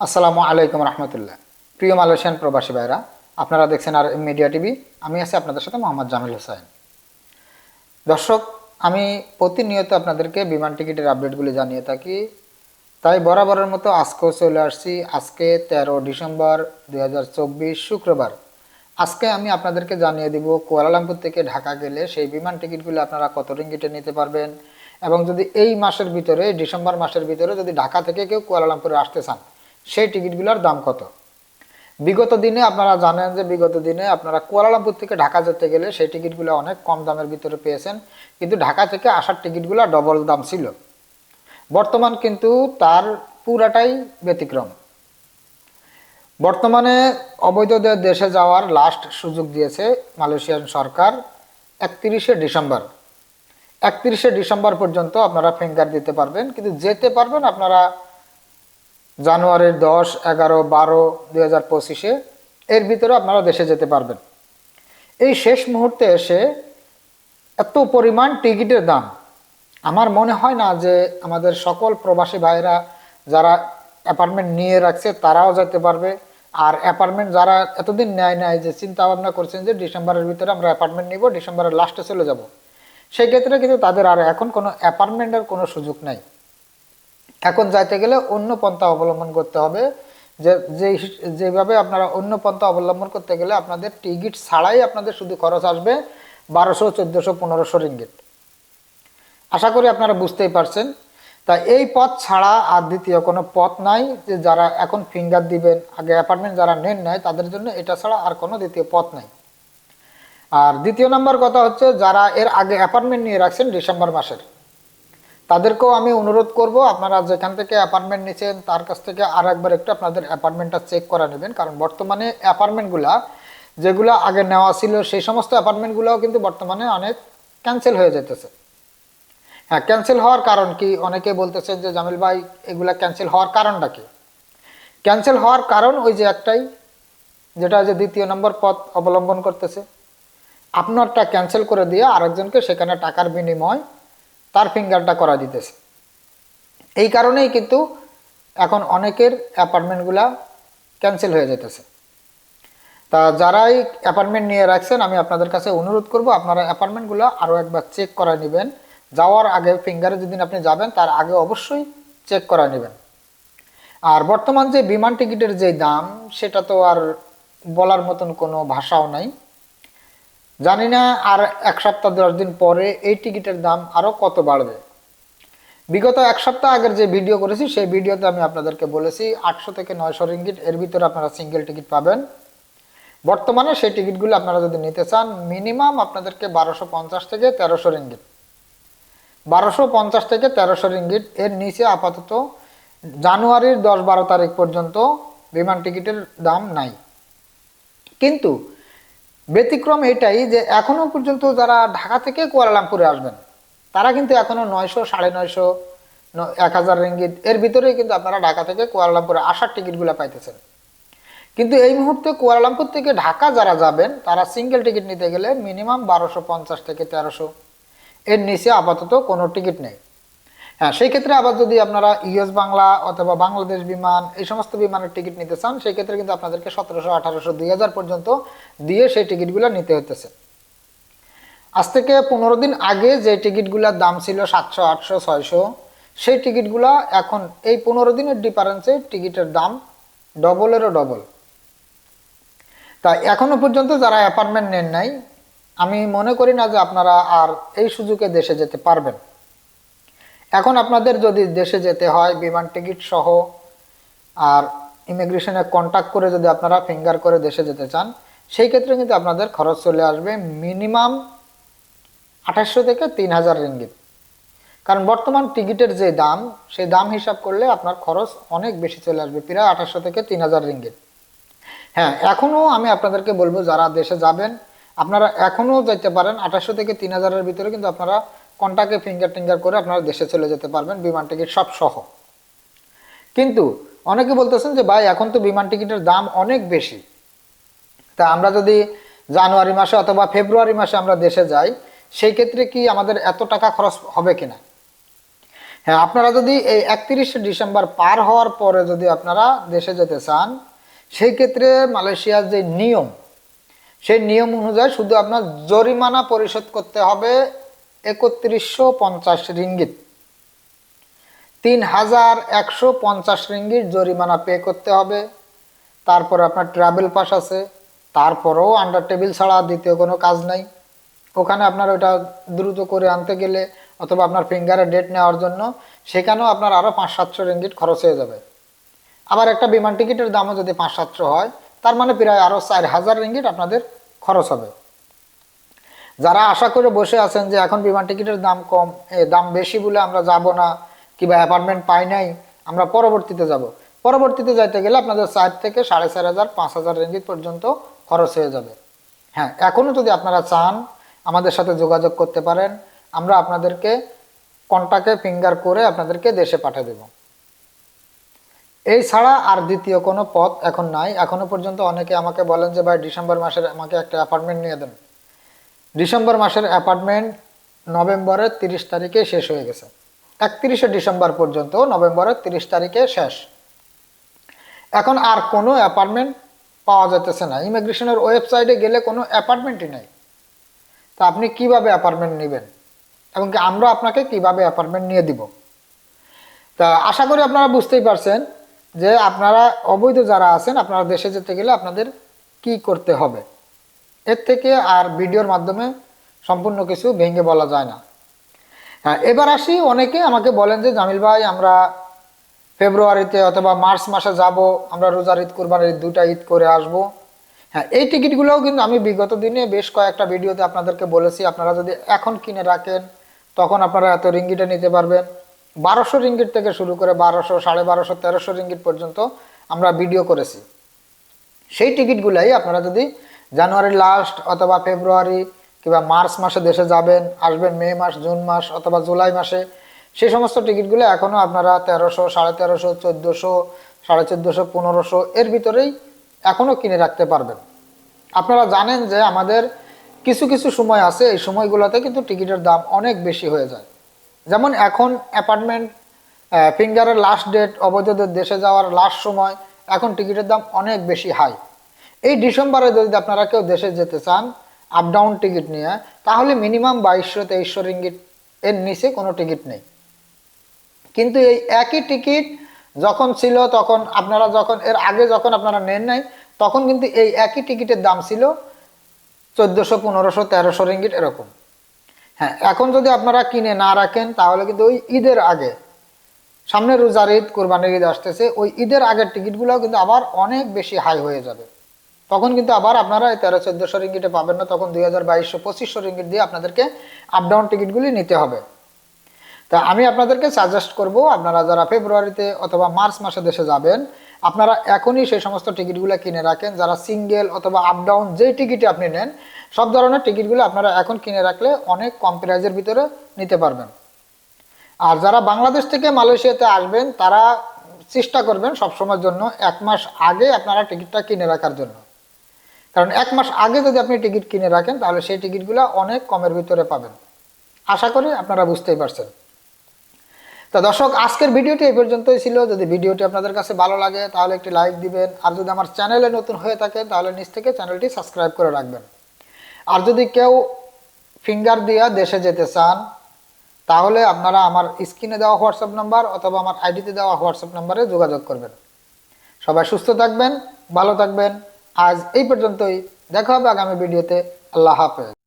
আসসালামু আলাইকুম রহমতুল্লাহ। প্রিয় মালয়েশিয়ান প্রবাসী ভাইরা, আপনারা দেখছেন আর মিডিয়া টিভি, আমি আছি আপনাদের সাথে মোহাম্মদ জামিল হোসেন। দর্শক, আমি প্রতিনিয়ত আপনাদেরকে বিমান টিকিটের আপডেটগুলি জানিয়ে থাকি। তাই বরাবরের মতো আজকেও চলে আসছি। আজকে তেরো ডিসেম্বর দু হাজার চব্বিশ শুক্রবার। আজকে আমি আপনাদেরকে জানিয়ে দিব, কুয়ালালামপুর থেকে ঢাকা গেলে সেই বিমান টিকিটগুলো আপনারা কত রিঙ্গিটে নিতে পারবেন? এবং যদি এই মাসের ভিতরে, ডিসেম্বর মাসের ভিতরে যদি ঢাকা থেকে কেউ কুয়ালালামপুরে আসতে চান সেই টিকিটগুলোর দাম কত? বিগত দিনে আপনারা জানেন যে বিগত দিনে আপনারা কুয়ালালামপুর থেকে ঢাকা যেতে গেলে সেই টিকিটগুলো অনেক কম দামের ভিতরে পেয়েছেন। কিন্তু ঢাকা থেকে আসার টিকিটগুলো ডবল দাম ছিল। বর্তমান কিন্তু তার পুরাটাই ব্যতিক্রম। বর্তমানে অবৈধদের দেশে যাওয়ার লাস্ট সুযোগ দিয়েছে মালয়েশিয়ান সরকার একত্রিশে ডিসেম্বর। একত্রিশে ডিসেম্বর পর্যন্ত আপনারা ফিঙ্গার দিতে পারবেন। কিন্তু যেতে পারবেন আপনারা জানুয়ারির দশ, এগারো, বারো, দুই হাজার পঁচিশে এর ভিতরে আপনারা দেশে যেতে পারবেন। এই শেষ মুহূর্তে এসে এত পরিমাণ টিকিটের দাম। আমার মনে হয় না যে আমাদের সকল প্রবাসী ভাইরা যারা অ্যাপার্টমেন্ট নিয়ে রাখছে তারাও যেতে পারবে। আর অ্যাপার্টমেন্ট যারা এতদিন নেয় নাই যে চিন্তা ভাবনা করছেন যে ডিসেম্বরের ভিতরে আমরা অ্যাপার্টমেন্ট নিব, ডিসেম্বরের লাস্টে চলে যাব। সেই ক্ষেত্রে কিন্তু তাদের আর এখন কোনো অ্যাপার্টমেন্টের কোনো সুযোগ নাই। এখন যাইতে গেলে অন্য পন্থা অবলম্বন করতে হবে। যে যেভাবে আপনারা অন্য পন্থা অবলম্বন করতে গেলে আপনাদের টিকিট ছাড়াই আপনাদের শুধু খরচ আসবে বারোশো, চোদ্দোশো, পনেরোশো রিঙ্গিট আশা করি আপনারা বুঝতেই পারছেন। তা এই পথ ছাড়া আর দ্বিতীয় কোনো পথ নাই যে, যারা এখন ফিঙ্গার দিবেন, আগে অ্যাপার্টমেন্ট যারা নেন নাই, তাদের জন্য এটা ছাড়া আর কোনো দ্বিতীয় পথ নাই। আর দ্বিতীয় নম্বর কথা হচ্ছে, যারা এর আগে অ্যাপার্টমেন্ট নিয়ে রাখছেন ডিসেম্বর মাসের। তাদেরকেও আমি অনুরোধ করব, আপনারা যেখান থেকে অ্যাপার্টমেন্ট নিচ্ছেন তার কাছ থেকে আর একবার একটু আপনাদের অ্যাপার্টমেন্টটা চেক করা নেবেন। কারণ বর্তমানে অ্যাপার্টমেন্টগুলা যেগুলো আগে নেওয়া ছিল, সেই সমস্ত অ্যাপার্টমেন্টগুলোও কিন্তু বর্তমানে অনেক ক্যান্সেল হয়ে যেতেছে। হ্যাঁ ক্যান্সেল হওয়ার কারণ কি? অনেকে বলতেছেন যে, জামিল ভাই, এগুলা ক্যান্সেল হওয়ার কারণটা কি? ক্যান্সেল হওয়ার কারণ ওই যে একটাই, যেটা যে দ্বিতীয় নম্বর পথ অবলম্বন করতেছে। আপনারটা ক্যান্সেল করে দিয়ে আরেকজনকে সেখানে টাকার বিনিময় তার ফিঙ্গারটা করা দিতেছে। এই কারণেই কিন্তু এখন অনেকের অ্যাপার্টমেন্টগুলা ক্যান্সেল হয়ে যেতেছে তা যারাই অ্যাপার্টমেন্ট নিয়ে রাখছেন, আমি আপনাদের কাছে অনুরোধ করব, আপনারা অ্যাপার্টমেন্টগুলো আরও একবার চেক করা নেবেন। যাওয়ার আগে ফিঙ্গারে যেদিন আপনি যাবেন, তার আগে অবশ্যই চেক করা নেবেন। আর বর্তমান যে বিমান টিকিটের যে দাম, সেটা তো আর বলার মতন কোনো ভাষাও নাই। জানি না আর এক সপ্তাহ, দশ দিন পরে এই টিকিটের দাম আরও কত বাড়বে। বিগত এক সপ্তাহ আগের যে ভিডিও করেছি, সেই ভিডিওতে আমি আপনাদেরকে বলেছি, আটশো থেকে নয়শো রিঙ্গিট, এর ভিতরে আপনারা সিঙ্গেল টিকিট পাবেন। বর্তমানে সেই টিকিটগুলো আপনারা যদি নিতে চান, মিনিমাম আপনাদেরকে বারোশো পঞ্চাশ থেকে তেরোশো রিঙ্গিট। বারোশো পঞ্চাশ থেকে তেরোশো রিঙ্গিট, এর নিচে আপাতত জানুয়ারির দশ বারো তারিখ পর্যন্ত বিমান টিকিটের দাম নাই। কিন্তু ব্যতিক্রম এটাই যে এখনও পর্যন্ত যারা ঢাকা থেকে কুয়ালালামপুরে আসবেন, তারা কিন্তু এখনও নয়শো, সাড়ে নয়শো এক হাজার রিঙ্গিত, এর ভিতরেই কিন্তু আপনারা ঢাকা থেকে কুয়ালালামপুরে আসার টিকিটগুলো পাইতেছেন। কিন্তু এই মুহূর্তে কুয়ালালামপুর থেকে ঢাকা যারা যাবেন, তারা সিঙ্গেল টিকিট নিতে গেলে মিনিমাম বারোশো পঞ্চাশ থেকে তেরোশো। এর নিচে আপাতত কোনো টিকিট নেই। হ্যাঁ সেই ক্ষেত্রে আবার যদি আপনারা ইউএস বাংলা অথবা বাংলাদেশ বিমান এই সমস্ত বিমানের টিকিট নিতে চান, সেই ক্ষেত্রে কিন্তু আপনাদেরকে সতেরোশো, আঠারোশো, দুই হাজার পর্যন্ত দিয়ে সেই টিকিটগুলো নিতে হতেছে আজ থেকে পনেরো দিন আগে যে টিকিটগুলোর দাম ছিল সাতশো, আটশো, ছয়শো, সেই টিকিটগুলো এখন এই পনেরো দিনের ডিফারেন্সে টিকিটের দাম ডবলেরও ডবল। তা এখনও পর্যন্ত যারা অ্যাপার্টমেন্ট নেন নাই, আমি মনে করি না যে আপনারা আর এই সুযোগে দেশে যেতে পারবেন। এখন আপনাদের যদি দেশে যেতে হয়, বিমান টিকিট সহ, আর ইমিগ্রেশনে কন্ট্যাক্ট করে যদি আপনারা ফিঙ্গার করে দেশে যেতে চান, সেই ক্ষেত্রে কিন্তু আপনাদের খরচ চলে আসবে মিনিমাম আঠাশশো থেকে তিন হাজার রিঙ্গিত। কারণ বর্তমান টিকিটের যে দাম, সেই দাম হিসাব করলে আপনার খরচ অনেক বেশি চলে আসবে, প্রায় আঠাশশো থেকে তিন হাজার রিঙ্গিত। হ্যাঁ এখনও আমি আপনাদেরকে বলব, যারা দেশে যাবেন, আপনারা এখনও যেতে পারেন, আঠাশশো থেকে তিন হাজারের ভিতরে কিন্তু আপনারা কন্টাক্টে ফিঙ্গার টিঙ্গার করে আপনারা দেশে চলে যেতে পারবেন, বিমান টিকিট সব সহ। কিন্তু অনেকে বলতেছেন যে, ভাই, এখন তো বিমান টিকিটের দাম অনেক বেশি। তা আমরা যদি জানুয়ারি মাসে অথবা ফেব্রুয়ারি মাসে আমরা দেশে যাই, সেই ক্ষেত্রে কি আমাদের এত টাকা খরচ হবে কিনা? হ্যাঁ আপনারা যদি এই একত্রিশে ডিসেম্বর পার হওয়ার পরে যদি আপনারা দেশে যেতে চান, সেই ক্ষেত্রে মালয়েশিয়ার যে নিয়ম, সেই নিয়ম অনুযায়ী শুধু আপনার জরিমানা পরিশোধ করতে হবে একত্রিশশো পঞ্চাশ রিঙ্গিত। তিন হাজার একশো পঞ্চাশ রিঙ্গিত জরিমানা পে করতে হবে। তারপর আপনার ট্রাভেল পাস আছে। তারপরেও আন্ডার টেবিল ছাড়া দ্বিতীয় কোনো কাজ নাই। ওখানে আপনার ওটা দ্রুত করে আনতে গেলে অথবা আপনার ফিঙ্গারে ডেট নেওয়ার জন্য সেখানেও আপনার আরও পাঁচ সাতশো রিঙ্গিট খরচ হয়ে যাবে। আবার একটা বিমান টিকিটের দামও যদি পাঁচ সাতশো হয়, তার মানে প্রায় আরও চার হাজার রিঙ্গিট আপনাদের খরচ হবে। যারা আশা করে বসে আছেন যে এখন বিমান টিকিটের দাম কম, এ দাম বেশি বলে আমরা যাব না, কিংবা অ্যাপার্টমেন্ট পাই নাই, আমরা পরবর্তীতে যাব। পরবর্তীতে যাইতে গেলে আপনাদের চার থেকে সাড়ে চার হাজার, পাঁচ হাজার রেঞ্জিত পর্যন্ত খরচ হয়ে যাবে। হ্যাঁ এখনও যদি আপনারা চান, আমাদের সাথে যোগাযোগ করতে পারেন, আমরা আপনাদেরকে কন্টাক্টে ফিঙ্গার করে আপনাদেরকে দেশে পাঠিয়ে দেব। এই ছাড়া আর দ্বিতীয় কোনো পথ এখন নাই। এখনও পর্যন্ত অনেকে আমাকে বলেন যে, ভাই, ডিসেম্বর মাসের আমাকে একটা অ্যাপার্টমেন্ট নিয়ে দেন। ডিসেম্বর মাসের অ্যাপার্টমেন্ট নভেম্বরের তিরিশ তারিখে শেষ হয়ে গেছে। একত্রিশে ডিসেম্বর পর্যন্ত নভেম্বরের তিরিশ তারিখে শেষ। এখন আর কোনো অ্যাপার্টমেন্ট পাওয়া যেতেছে না। ইমিগ্রেশনের ওয়েবসাইটে গেলে কোনো অ্যাপার্টমেন্টই নেই। তা আপনি কীভাবে অ্যাপার্টমেন্ট নেবেন? এবং আমরা আপনাকে কীভাবে অ্যাপার্টমেন্ট নিয়ে দিব? তা আশা করি আপনারা বুঝতেই পারছেন যে আপনারা অবৈধ যারা আছেন, আপনারা দেশে যেতে গেলে আপনাদের কি করতে হবে? এর থেকে আর ভিডিওর মাধ্যমে সম্পূর্ণ কিছু ভেঙে বলা যায় না। হ্যাঁ এবার আসি, অনেকে আমাকে বলেন যে, জামিল ভাই, আমরা ফেব্রুয়ারিতে অথবা মার্চ মাসে যাব, আমরা রোজার ঈদ, কোরবানির দুটা ঈদ করে আসব। হ্যাঁ এই টিকিটগুলোও কিন্তু আমি বিগত দিনে বেশ কয়েকটা ভিডিওতে আপনাদেরকে বলেছি। আপনারা যদি এখন কিনে রাখেন, তখন আপনারা এত রিঙ্গিটে নিতে পারবেন। বারোশো রিঙ্গিট থেকে শুরু করে বারোশো, সাড়ে বারোশো, তেরোশো রিঙ্গিট পর্যন্ত আমরা ভিডিও করেছি। সেই টিকিটগুলাই আপনারা যদি জানুয়ারি লাস্ট অথবা ফেব্রুয়ারি কিংবা মার্চ মাসে দেশে যাবেন, আসবেন মে মাস জুন মাস অথবা জুলাই মাসে, সেই সমস্ত টিকিটগুলো এখনও আপনারা তেরোশো, সাড়ে তেরোশো, চোদ্দোশো, সাড়ে চোদ্দোশো, পনেরোশো এর ভিতরেই এখনও কিনে রাখতে পারবেন। আপনারা জানেন যে আমাদের কিছু কিছু সময় আছে, এই সময়গুলোতে কিন্তু টিকিটের দাম অনেক বেশি হয়ে যায়। যেমন এখন অ্যাপার্টমেন্ট ফিঙ্গারের লাস্ট ডেট অবৈধদের দেশে যাওয়ার লাস্ট সময়, এখন টিকিটের দাম অনেক বেশি হাই এই ডিসেম্বরে যদি আপনারা কেউ দেশে যেতে চান আপ ডাউন টিকিট নিয়ে, তাহলে মিনিমাম বাইশশো তেইশশো রিঙ্গিট এর নিচে কোনো টিকিট নেই। কিন্তু এই একই টিকিট যখন ছিল তখন আপনারা যখন, এর আগে যখন আপনারা নেন নাই, তখন কিন্তু এই একই টিকিটের দাম ছিল চোদ্দোশো, পনেরোশো, তেরোশো রিঙ্গিট এরকম। হ্যাঁ এখন যদি আপনারা কিনে না রাখেন, তাহলে কিন্তু ওই ঈদের আগে সামনে রোজার ঈদ, কোরবানির ঈদ আসতেছে, ওই ঈদের আগের টিকিটগুলোও কিন্তু আবার অনেক বেশি হাই হয়ে যাবে। তখন কিন্তু আবার আপনারা এই তেরো চোদ্দোশো রিঙ্গিটে পাবেন না, তখন দুই হাজার বাইশশো পঁচিশশো রিঙ্গিট দিয়ে আপনাদেরকে আপ ডাউন টিকিটগুলি নিতে হবে। তা আমি আপনাদেরকে সাজেস্ট করব, আপনারা যারা ফেব্রুয়ারিতে অথবা মার্চ মাসে দেশে যাবেন, আপনারা এখনই সেই সমস্ত টিকিটগুলো কিনে রাখেন, যারা সিঙ্গেল অথবা আপ ডাউন যেই টিকিটে আপনি নেন, সব ধরনের টিকিটগুলো আপনারা এখন কিনে রাখলে অনেক কম প্রাইজের ভিতরে নিতে পারবেন। আর যারা বাংলাদেশ থেকে মালয়েশিয়াতে আসবেন, তারা চেষ্টা করবেন সবসময়ের জন্য এক মাস আগে আপনারা টিকিটটা কিনে রাখার জন্য। কারণ এক মাস আগে যদি আপনি টিকিট কিনে রাখেন, তাহলে সেই টিকিটগুলো অনেক কমের ভিতরে পাবেন। আশা করি আপনারা বুঝতেই পারছেন। তো দর্শক, আজকের ভিডিওটি এই পর্যন্তই ছিল। যদি ভিডিওটি আপনাদের কাছে ভালো লাগে, তাহলে একটি লাইক দিবেন। আর যদি আমার চ্যানেলে নতুন হয়ে থাকে তাহলে নিচ থেকে চ্যানেলটি সাবস্ক্রাইব করে রাখবেন। আর যদি কেউ ফিঙ্গার দিয়া দেশে যেতে চান, তাহলে আপনারা আমার স্ক্রিনে দেওয়া হোয়াটসঅ্যাপ নাম্বার অথবা আমার আইডিতে দেওয়া হোয়াটসঅ্যাপ নাম্বারে যোগাযোগ করবেন। সবাই সুস্থ থাকবেন, ভালো থাকবেন। আজ এই পর্যন্তই। দেখা হবে আগামী ভিডিওতে। আল্লাহ হাফেজ।